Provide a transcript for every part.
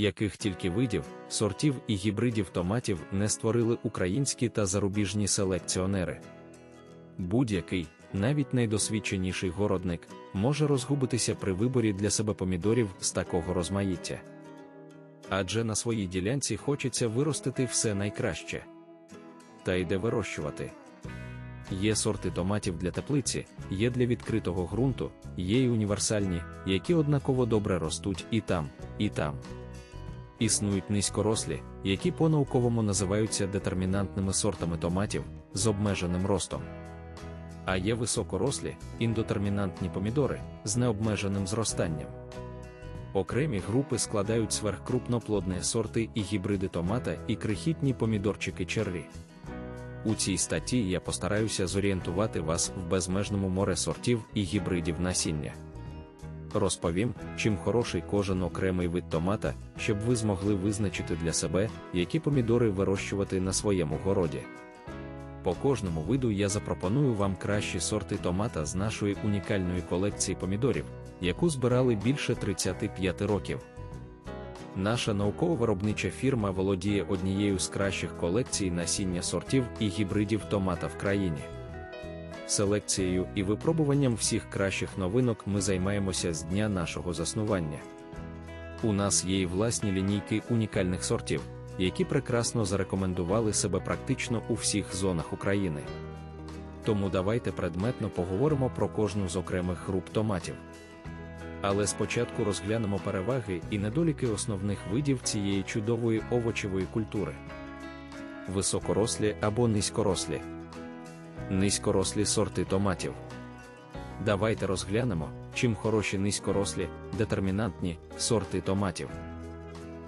яких тільки видів, сортів і гібридів томатів не створили українські та зарубіжні селекціонери. Будь-який, навіть найдосвідченіший городник, може розгубитися при виборі для себе помідорів з такого розмаїття. Адже на своїй ділянці хочеться виростити все найкраще. Та йде вирощувати. Є сорти томатів для теплиці, є для відкритого ґрунту, є й універсальні, які однаково добре ростуть і там, і там. Існують низькорослі, які по-науковому називаються детермінантними сортами томатів з обмеженим ростом. А є високорослі, індотермінантні помідори з необмеженим зростанням. Окремі групи складають сверхкрупноплодні сорти і гібриди томата і крихітні помідорчики черрі. У цій статті я постараюся зорієнтувати вас в безмежному море сортів і гібридів насіння. Розповім, чим хороший кожен окремий вид томата, щоб ви змогли визначити для себе, які помідори вирощувати на своєму городі. По кожному виду я запропоную вам кращі сорти томата з нашої унікальної колекції помідорів, яку збирали більше 35 років. Наша науково-виробнича фірма володіє однією з кращих колекцій насіння сортів і гібридів томата в країні. Селекцією і випробуванням всіх кращих новинок ми займаємося з дня нашого заснування. У нас є і власні лінійки унікальних сортів, які прекрасно зарекомендували себе практично у всіх зонах України. Тому давайте предметно поговоримо про кожну з окремих груп томатів. Але спочатку розглянемо переваги і недоліки основних видів цієї чудової овочевої культури: високорослі або низькорослі, низькорослі сорти томатів. Давайте розглянемо, чим хороші низькорослі, детермінантні сорти томатів.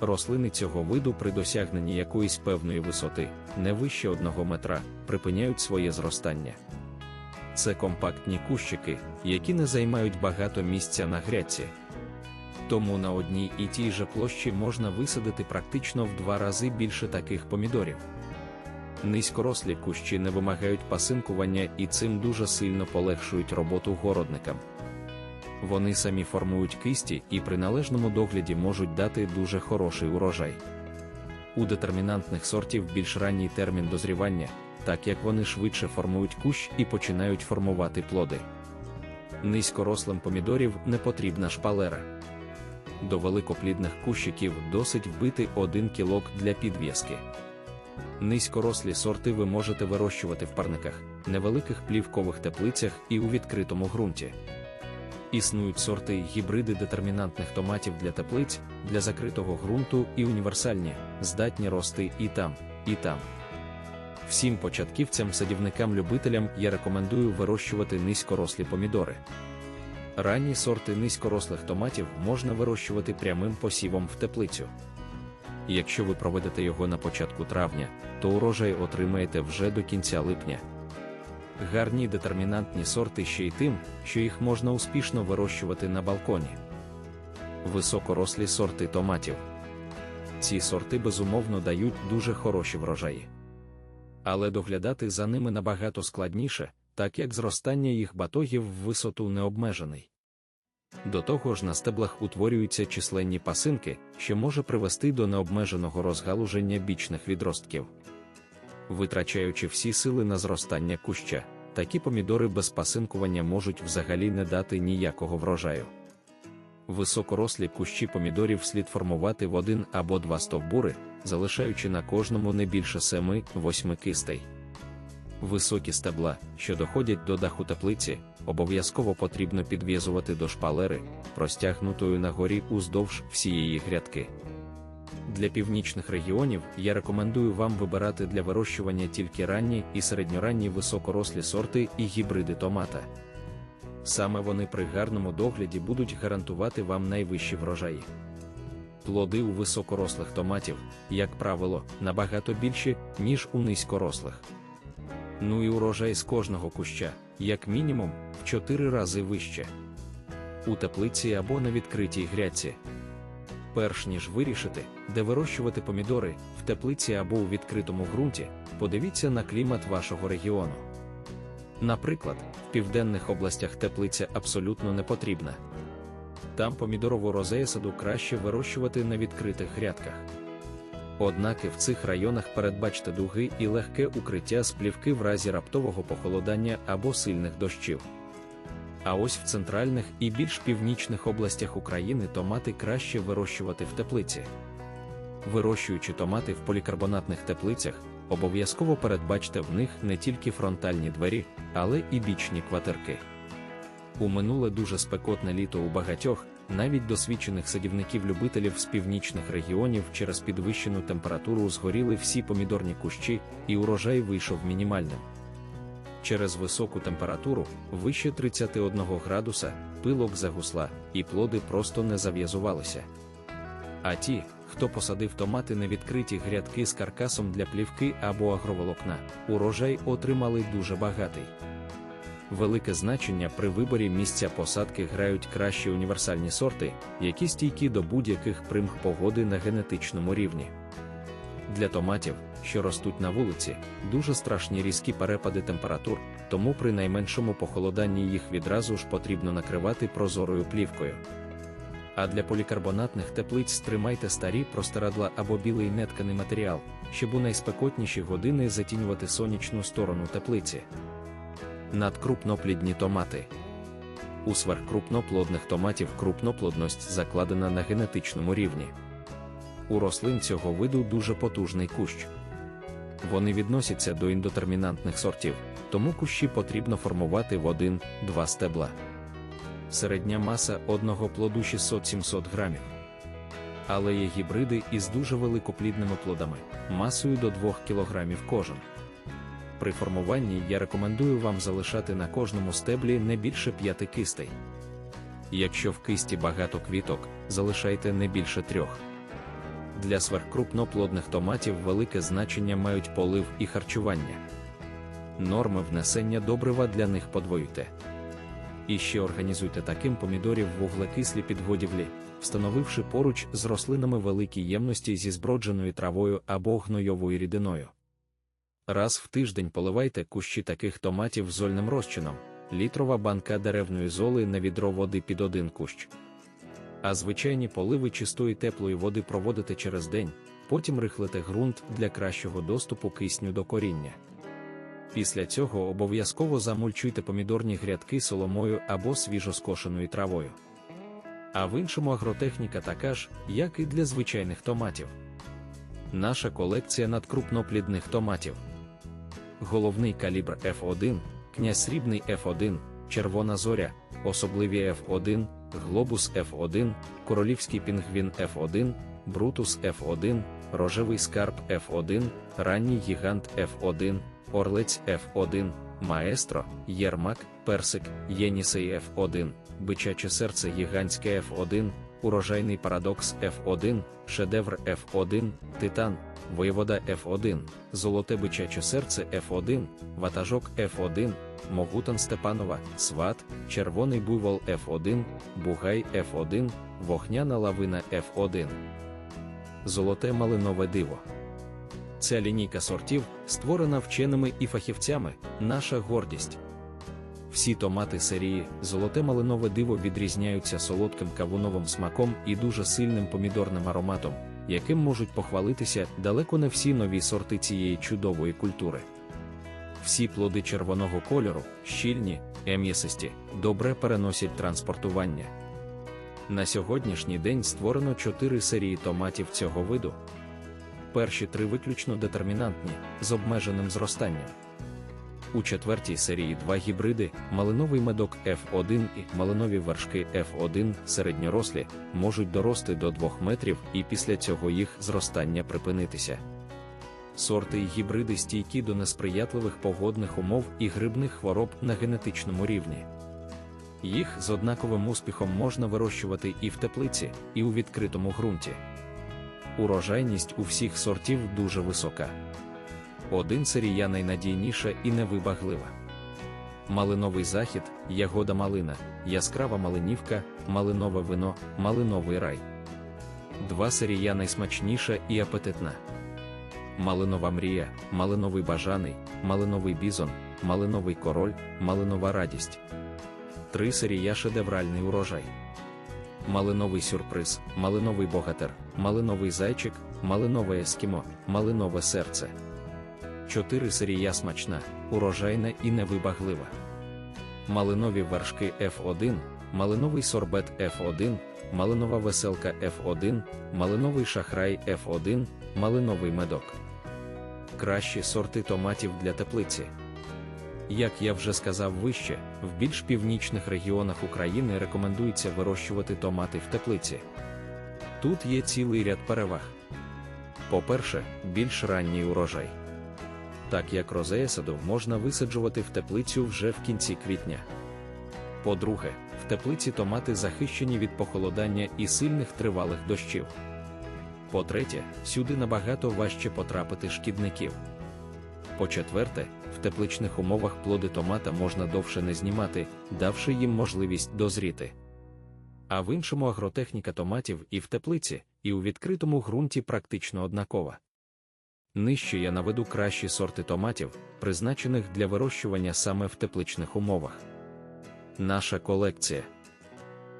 Рослини цього виду при досягненні якоїсь певної висоти, не вище одного метра, припиняють своє зростання. Це компактні кущики, які не займають багато місця на грядці. Тому на одній і тій же площі можна висадити практично в два рази більше таких помідорів. Низькорослі кущі не вимагають пасинкування і цим дуже сильно полегшують роботу городникам. Вони самі формують кисті і при належному догляді можуть дати дуже хороший урожай. У детермінантних сортів більш ранній термін дозрівання, так як вони швидше формують кущ і починають формувати плоди. Низькорослим помідорів не потрібна шпалера. До великоплідних кущиків досить вбити один кілок для підв'язки. Низькорослі сорти ви можете вирощувати в парниках, невеликих плівкових теплицях і у відкритому ґрунті. Існують сорти гібриди детермінантних томатів для теплиць, для закритого ґрунту і універсальні, здатні рости і там, і там. Всім початківцям, садівникам-любителям я рекомендую вирощувати низькорослі помідори. Ранні сорти низькорослих томатів можна вирощувати прямим посівом в теплицю. Якщо ви проведете його на початку травня, то урожай отримаєте вже до кінця липня. Гарні детермінантні сорти ще й тим, що їх можна успішно вирощувати на балконі. Високорослі сорти томатів. Ці сорти безумовно дають дуже хороші врожаї. Але доглядати за ними набагато складніше, так як зростання їх батогів в висоту не обмежений. До того ж на стеблах утворюються численні пасинки, що може привести до необмеженого розгалуження бічних відростків. Витрачаючи всі сили на зростання куща, такі помідори без пасинкування можуть взагалі не дати ніякого врожаю. Високорослі кущі помідорів слід формувати в один або два стовбури, залишаючи на кожному не більше 7-8 кистей. Високі стебла, що доходять до даху теплиці, обов'язково потрібно підв'язувати до шпалери, простягнутою на горі уздовж всієї грядки. Для північних регіонів я рекомендую вам вибирати для вирощування тільки ранні і середньоранні високорослі сорти і гібриди томата. Саме вони при гарному догляді будуть гарантувати вам найвищі врожаї. Плоди у високорослих томатів, як правило, набагато більші, ніж у низькорослих. Ну і урожай з кожного куща, як мінімум, в 4 рази вище. У теплиці або на відкритій грядці. Перш ніж вирішити, де вирощувати помідори, в теплиці або у відкритому ґрунті, подивіться на клімат вашого регіону. Наприклад, в південних областях теплиця абсолютно не потрібна. Там помідорову розеясаду краще вирощувати на відкритих грядках. Однак і в цих районах передбачте дуги і легке укриття з плівки в разі раптового похолодання або сильних дощів. А ось в центральних і більш північних областях України томати краще вирощувати в теплиці. Вирощуючи томати в полікарбонатних теплицях, обов'язково передбачте в них не тільки фронтальні двері, але і бічні квартирки. У минуле дуже спекотне літо у багатьох, навіть досвідчених садівників-любителів з північних регіонів через підвищену температуру згоріли всі помідорні кущі, і урожай вийшов мінімальним. Через високу температуру, вище 31 градуса, пилок загусла, і плоди просто не зав'язувалися. А ті, хто посадив томати на відкриті грядки з каркасом для плівки або агроволокна, урожай отримали дуже багатий. Велике значення при виборі місця посадки грають кращі універсальні сорти, які стійкі до будь-яких примх погоди на генетичному рівні. Для томатів, що ростуть на вулиці, дуже страшні різкі перепади температур, тому при найменшому похолоданні їх відразу ж потрібно накривати прозорою плівкою. А для полікарбонатних теплиць стримайте старі простирадла або білий нетканий матеріал, щоб у найспекотніші години затінювати сонячну сторону теплиці. Надкрупноплідні томати. У сверхкрупноплодних томатів крупноплодність закладена на генетичному рівні. У рослин цього виду дуже потужний кущ. Вони відносяться до індотермінантних сортів, тому кущі потрібно формувати в 1-2 стебла. Середня маса одного плоду 600-700 грамів. Але є гібриди із дуже великоплідними плодами, масою до 2 кг кожен. При формуванні я рекомендую вам залишати на кожному стеблі не більше 5 кистей. Якщо в кисті багато квіток, залишайте не більше трьох. Для сверхкрупноплодних томатів велике значення мають полив і харчування. Норми внесення добрива для них подвоюйте. І ще організуйте таким помідорів вуглекислі підгодівлі, встановивши поруч з рослинами великі ємності зі збродженою травою або гнойовою рідиною. Раз в тиждень поливайте кущі таких томатів зольним розчином, літрова банка деревної золи на відро води під один кущ. А звичайні поливи чистої теплої води проводите через день, потім рихлите ґрунт для кращого доступу кисню до коріння. Після цього обов'язково замульчуйте помідорні грядки соломою або свіжоскошеною травою. А в іншому агротехніка така ж, як і для звичайних томатів. Наша колекція надкрупноплідних томатів. Головний калібр F1, князь срібний F1, червона зоря, особливі F1, глобус F1, королівський пінгвін F1, брутус F1, рожевий скарб F1, ранній гігант F1, орлець F1, маестро, єрмак, персик, єнісей F1, бичаче серце гігантське F1, урожайний парадокс F1, шедевр F1, титан, воєвода F1, золоте бичаче серце F1, ватажок F1, Могутан Степанова, Сват, червоний буйвол F1, Бугай F1, вогняна лавина F1. Золоте малинове диво. Ця лінійка сортів, створена вченими і фахівцями, наша гордість. Всі томати серії Золоте малинове диво відрізняються солодким кавуновим смаком і дуже сильним помідорним ароматом, яким можуть похвалитися далеко не всі нові сорти цієї чудової культури. Всі плоди червоного кольору, щільні, ем'ясисті, добре переносять транспортування. На сьогоднішній день створено чотири серії томатів цього виду. Перші три виключно детермінантні, з обмеженим зростанням. У четвертій серії два гібриди, малиновий медок F1 і малинові вершки F1 середньорослі, можуть дорости до 2 метрів і після цього їх зростання припинитися. Сорти і гібриди стійкі до несприятливих погодних умов і грибних хвороб на генетичному рівні. Їх з однаковим успіхом можна вирощувати і в теплиці, і у відкритому ґрунті. Урожайність у всіх сортів дуже висока. Один серія найнадійніша і невибаглива. Малиновий захід, ягода малина, яскрава малинівка, малинове вино, малиновий рай. Два серія найсмачніша і апетитна. Малинова мрія, малиновий бажаний, малиновий бізон, малиновий король, малинова радість. Три серія шедевральний урожай. малиновий сюрприз, малиновий богатир, малиновий зайчик, малинове ескімо, малинове серце. 4 сирія смачна, урожайна і невибаглива. Малинові вершки F1, малиновий сорбет F1, малинова веселка F1, малиновий шахрай F1, малиновий медок. Кращі сорти томатів для теплиці. Як я вже сказав вище, в більш північних регіонах України рекомендується вирощувати томати в теплиці. Тут є цілий ряд переваг. По-перше, більш ранній урожай. Так як розея саду можна висаджувати в теплицю вже в кінці квітня. По-друге, в теплиці томати захищені від похолодання і сильних тривалих дощів. По-третє, сюди набагато важче потрапити шкідників. По-четверте, в тепличних умовах плоди томата можна довше не знімати, давши їм можливість дозріти. А в іншому агротехніка томатів і в теплиці, і у відкритому ґрунті практично однакова. Нижче я наведу кращі сорти томатів, призначених для вирощування саме в тепличних умовах. Наша колекція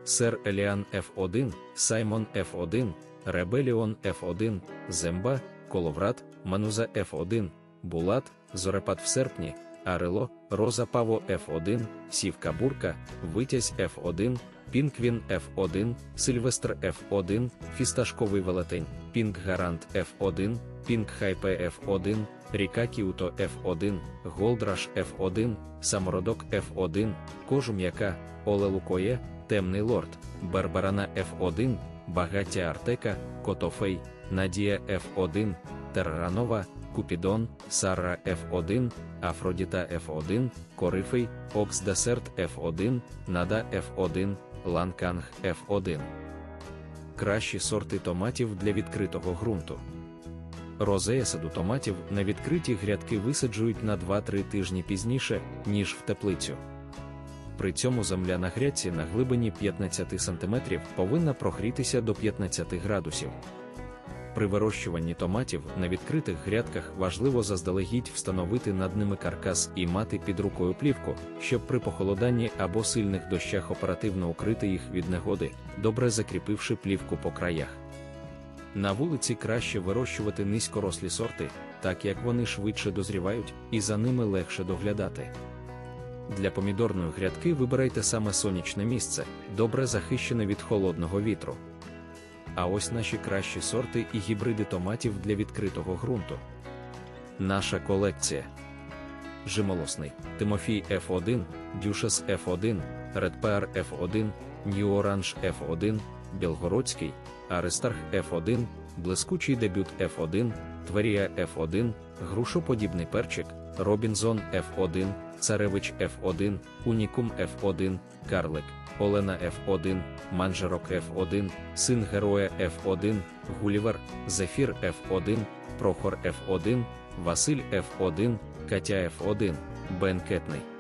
Сер Еліан F1, Саймон F1, Ребеліон F1, Земба, Коловрат, Мануза F1, Булат, Зорепад в серпні, Арело, Роза Паво F1, Сівка Бурка, Витязь F1, Пінквін F1, Сильвестр F1, Фісташковий велетень, Пінк Гарант F1, Пінк Хайпе F1, Ріка Кіуто F1, Голдраш F1, Самородок F1, Кожум'яка, Оле Лукоє, Темний Лорд, Барбарана F1, Багаття Артека, Котофей, Надія F1, Терранова, Купідон, Сара F1, Афродіта F1, Корифей, Окс Десерт F1, Нада F1, Ланканг F1. Кращі сорти томатів для відкритого ґрунту. Розея саду томатів на відкриті грядки висаджують на 2-3 тижні пізніше, ніж в теплицю. При цьому земля на грядці на глибині 15 см повинна прогрітися до 15 градусів. При вирощуванні томатів на відкритих грядках важливо заздалегідь встановити над ними каркас і мати під рукою плівку, щоб при похолоданні або сильних дощах оперативно укрити їх від негоди, добре закріпивши плівку по краях. На вулиці краще вирощувати низькорослі сорти, так як вони швидше дозрівають і за ними легше доглядати. Для помідорної грядки вибирайте саме сонячне місце, добре захищене від холодного вітру. А ось наші кращі сорти і гібриди томатів для відкритого ґрунту. Наша колекція. Жимолосний, Тимофій F1, Дюшес F1, Редпеар F1, Нью Оранж F1, Білгородський, Аристарх F1, Блискучий дебют F1, Тверія F1, Грушоподібний перчик, Робінзон F1, Царевич F1, Унікум F1, Карлик, Олена F1, Манжерок F1, Син Героя F1, Гулівер, Зефір F1, Прохор F1, Василь F1, Катя F1, Бенкетний.